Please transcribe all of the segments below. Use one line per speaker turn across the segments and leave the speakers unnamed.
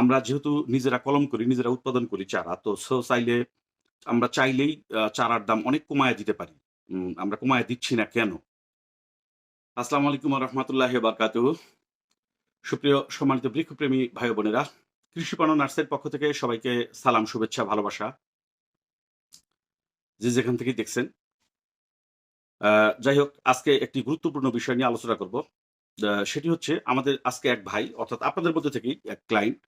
আমরা যেহেতু নিজেরা কলম করি, নিজেরা উৎপাদন করি চারা, তো সো চাইলে আমরা চাইলেই চারার দাম অনেক কমায় দিতে পারি। আমরা কমায় দিচ্ছি না কেন? আসসালামু আলাইকুম রহমতুল্লাহ বারকাত সুপ্রিয় সম্মানিত বৃক্ষপ্রেমী ভাই বোনেরা কৃষিপণ্য নার্সের পক্ষ থেকে সবাইকে সালাম, শুভেচ্ছা, ভালোবাসা। যে যেখান থেকে দেখছেন। যাই হোক, আজকে একটি গুরুত্বপূর্ণ বিষয় নিয়ে আলোচনা করব। সেটি হচ্ছে আমাদের আজকে এক ভাই, অর্থাৎ আপনাদের মধ্যে থেকেই এক ক্লায়েন্ট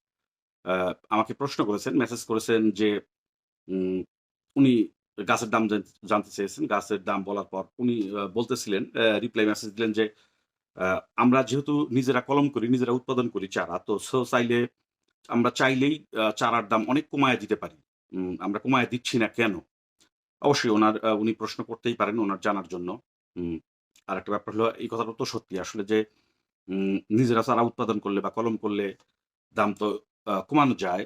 আমাকে প্রশ্ন করেছেন মেসেজ করেছেন যে উনি গাছের দাম জানতে চেয়েছেন। গাছের দাম বলার পর উনি বলতেছিলেন রিপ্লাই মেসেজ দিলেন যে আমরা যেহেতু নিজেরা কলম করি, নিজেরা উৎপাদন করি চারা, তো সো, চাইলে আমরা চাইলেই চারার দাম অনেক কমায় দিতে পারি। আমরা কমায় দিচ্ছি না কেন? অবশ্যই ওনার উনি প্রশ্ন করতেই পারেন ওনার জানার জন্য। আর একটা ব্যাপার হলো, এই কথাটা তো সত্যি। আসলে যে নিজেরা চারা উৎপাদন করলে বা কলম করলে দাম তো কমানো যায়,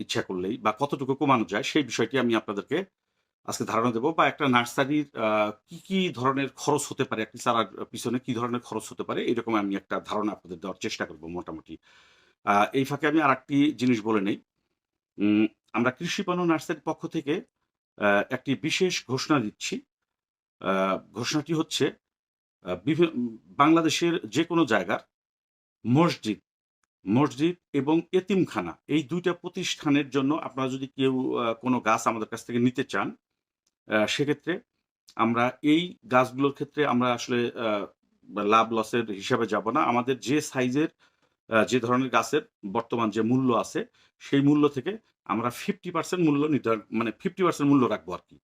ইচ্ছা করলেই বা কতটুকু কমানো যায়, সেই বিষয়টি আমি আপনাদেরকে আজকে ধারণা দেবো। বা একটা নার্সারির কি কি ধরনের খরচ হতে পারে, একটি চারার পিছনে কি ধরনের খরচ হতে পারে, এরকম আমি একটা ধারণা আপনাদের দেওয়ার চেষ্টা করব মোটামুটি। এই ফাঁকে আমি আর একটি জিনিস বলে নেই। আমরা কৃষি পণ্য নার্সারির পক্ষ থেকে একটি বিশেষ ঘোষণা দিচ্ছি। ঘোষণাটি হচ্ছে বাংলাদেশের যে কোনো জায়গার মসজিদ মসজিদ এবং এতিমখানা, এই দুইটা প্রতিষ্ঠানের জন্য আপনারা যদি কেউ কোনো গাছ আমাদের কাছ থেকে নিতে চান সেক্ষেত্রে আমরা এই গাছগুলোর ক্ষেত্রে আমরা আসলে লাভ লসের হিসাবে যাব না। আমাদের যে সাইজের যে ধরনের গাছের বর্তমান যে মূল্য আছে, সেই মূল্য থেকে আমরা ফিফটি পার্সেন্ট মূল্য নির্ধারণ মানে ফিফটি পার্সেন্ট মূল্য রাখব আর কি।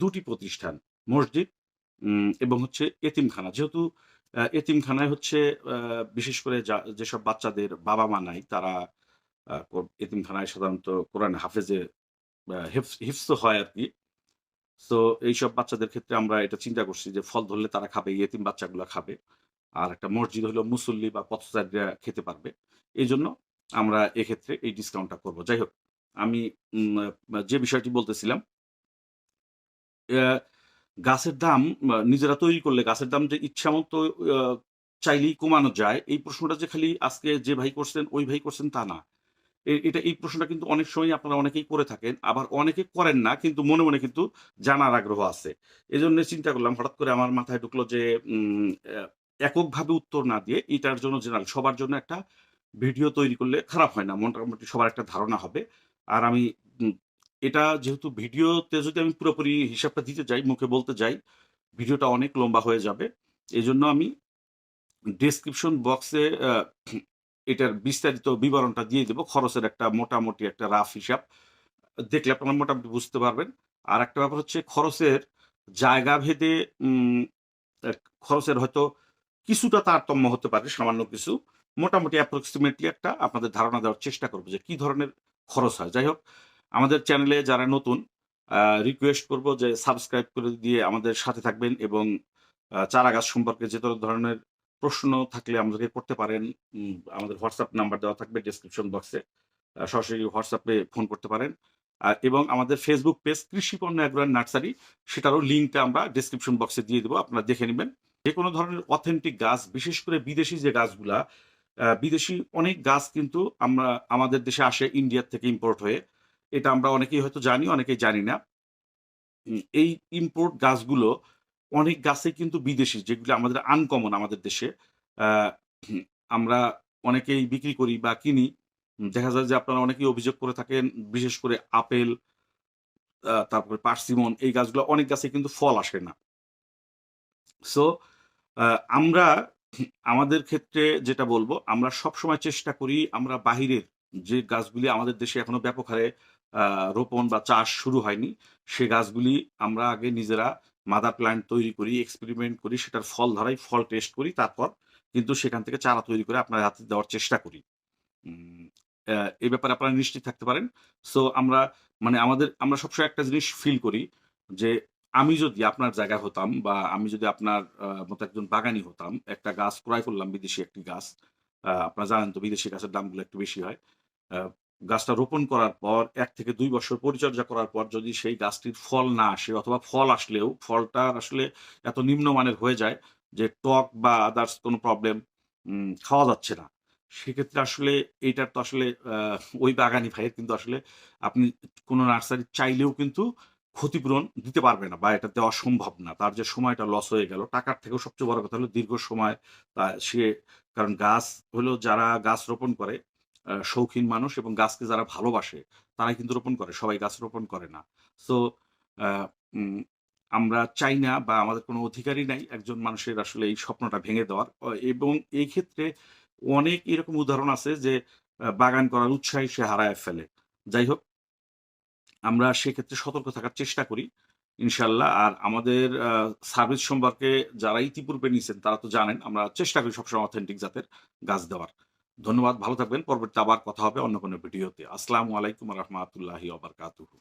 দুটি প্রতিষ্ঠান, মসজিদ এবং হচ্ছে এতিমখানা। যেহেতু এতিমখানায় হচ্ছে বিশেষ করে যেসব বাচ্চাদের বাবা মা নাই, তারা এতিমখানায় সাধারণত কোরআন হাফেজে হিফজ হয় আর কি তো এইসব বাচ্চাদের ক্ষেত্রে আমরা এটা চিন্তা করছি যে ফল ধরলে তারা খাবে এতিম বাচ্চাগুলো খাবে। আর একটা মসজিদ হলো মুসল্লি বা পথচারীরা খেতে পারবে। এই জন্য আমরা এক্ষেত্রে এই ডিসকাউন্টটা করব। যাই হোক, আমি যে বিষয়টি বলতেছিলাম গাছের দাম নিজেরা তৈরি করলে গাছের দাম যে ইচ্ছা মতো চাইলেই কমানো যায়, এই প্রশ্নটা যে খালি আজকে যে ভাই করছেন, ওই ভাই করছেন তা না। এটা, এই প্রশ্নটা কিন্তু অনেক সময় আপনারা অনেকেই করে থাকেন, আবার অনেকে করেন না, কিন্তু মনে মনে কিন্তু জানার আগ্রহ আছে। এই জন্য চিন্তা করলাম, হঠাৎ করে আমার মাথায় ঢুকলো যে এককভাবে উত্তর না দিয়ে এটার জন্য জেনারেল সবার জন্য একটা ভিডিও তৈরি করলে খারাপ হয় না, মোটামুটি সবার একটা ধারণা হবে। আর আমি এটা যেহেতু ভিডিওতে যদি আমি পুরোপুরি হিসাবটা দিতে যাই, মুখে বলতে যাই, ভিডিওটা অনেক লম্বা হয়ে যাবে। এই জন্য আমি ডেসক্রিপশন বক্সে এটার বিস্তারিত বিবরণটা দিয়ে দেবো। খরচের একটা মোটামুটি একটা রাফ হিসাব। দেখলে আপনারা মোটামুটি বুঝতে পারবেন। আর একটা ব্যাপার হচ্ছে খরচের জায়গা ভেদে খরচের হয়তো কিছুটা তারতম্য হতে পারে, সামান্য কিছু। মোটামুটি অ্যাপ্রক্সিমেটলি একটা আপনাদের ধারণা দেওয়ার চেষ্টা করব যে কি ধরনের খরচ হয়। যাই হোক আমাদের চ্যানেলে যারা নতুন রিকোয়েস্ট করব যে সাবস্ক্রাইব করে দিয়ে আমাদের সাথে থাকবেন এবং চারা গাছ সম্পর্কে যে ধরনের প্রশ্ন থাকলে আমাদেরকে করতে পারেন। আমাদের হোয়াটসঅ্যাপ নাম্বার দেওয়া থাকবে ডিসক্রিপশন বক্সে সরাসরি হোয়াটসঅ্যাপে ফোন করতে পারেন। এবং আমাদের ফেসবুক পেজ কৃষি পণ্য অ্যাগ্রোয়ান নার্সারি, সেটারও লিঙ্কটা আমরা ডিসক্রিপশন বক্সে দিয়ে দেবো, আপনারা দেখে নেবেন। যে কোনো ধরনের অথেন্টিক গাছ, বিশেষ করে বিদেশি যে গাছগুলা বিদেশি অনেক গাছ কিন্তু আমরা, আমাদের দেশে আসে ইন্ডিয়ার থেকে ইম্পোর্ট হয়ে। এটা আমরা অনেকেই হয়তো জানি, অনেকেই জানি না। এই ইম্পোর্ট গাছগুলো অনেক গাছে কিন্তু বিদেশি, যেগুলো আমাদের আনকমন আমাদের দেশে। আমরা অনেকেই বিক্রি করি বা কিনি। দেখা যায় যে আপনারা অনেকেই অভিযোগ করে থাকেন, বিশেষ করে আপেল তারপরে পার্সিমন, এই গাছগুলো অনেক গাছে কিন্তু ফল আসে না। সো আমরা আমাদের ক্ষেত্রে যেটা বলব, আমরা সব সময় চেষ্টা করি আমরা বাহিরের যে গাছগুলি আমাদের দেশে এখনও ব্যাপক হারে রোপণ বা চাষ শুরু হয়নি। সে গাছগুলি আমরা আগে নিজেরা মাদার প্ল্যান্ট তৈরি করি, এক্সপেরিমেন্ট করি, সেটার ফল ধরাই, ফল টেস্ট করি, তারপর কিন্তু সেখান থেকে চারা তৈরি করে আপনার হাতে দেওয়ার চেষ্টা করি। এই ব্যাপারে আপনারা নিশ্চিত থাকতে পারেন। সো, আমরা মানে আমাদের, আমরা সবসময় একটা জিনিস ফিল করি যে আমি যদি আপনার জায়গায় হতাম বা আমি যদি আপনার মতো একজন বাগানি হতাম, একটা গাছ ক্রয় করলাম বিদেশি একটি গাছ আপনারা জানেন তো বিদেশি গাছের দামগুলো একটু বেশি হয় গাছটা রোপণ করার পর, এক থেকে দুই বছর পরিচর্যা করার পর যদি সেই গাছটির ফল না আসে অথবা ফল আসলেও ফলটা আসলে এত নিম্নমানের হয়ে যায় যে টক বা আদার্স কোনো প্রবলেম খাওয়া যাচ্ছে না। সেক্ষেত্রে আসলে এইটার তো আসলে ওই বাগানি ভাইয়ের কিন্তু আসলে আপনি কোনো নার্সারি চাইলেও কিন্তু ক্ষতিপূরণ দিতে পারবে না বা এটা দেওয়া সম্ভব না। তার যে সময়টা লস হয়ে গেল, টাকার থেকেও সবচেয়ে বড় কথা হলো দীর্ঘ সময় তা সে, কারণ গাছ হলো যারা গাছ রোপণ করে শৌখিন মানুষ এবং গাছকে যারা ভালোবাসে, তারাই কিন্তু রোপণ করে। সবাই গাছ রোপণ করে না। সো আমরা চাই না বা আমাদের কোনো অধিকারই নাই একজন মানুষের আসলে এই স্বপ্নটা ভেঙে দেওয়ার। এবং এই ক্ষেত্রে অনেক এরকম উদাহরণ আছে যে বাগান করার উৎসাহী সে হারায় ফেলে। যাই হোক, আমরা সেক্ষেত্রে সতর্ক থাকার চেষ্টা করি ইনশাল্লাহ আর আমাদের সার্ভিস সম্পর্কে যারা ইতিপূর্বে নিয়েছেন তারা তো জানেন, আমরা চেষ্টা করি সবসময় অথেন্টিক জাতের গাছ দেওয়ার। ধন্যবাদ ভালো থাকবেন পরবর্তী আবার কথা হবে অন্য কোনো ভিডিওতে। আসসালামু আলাইকুম রহমতুল্লাহি আবরকাতুহু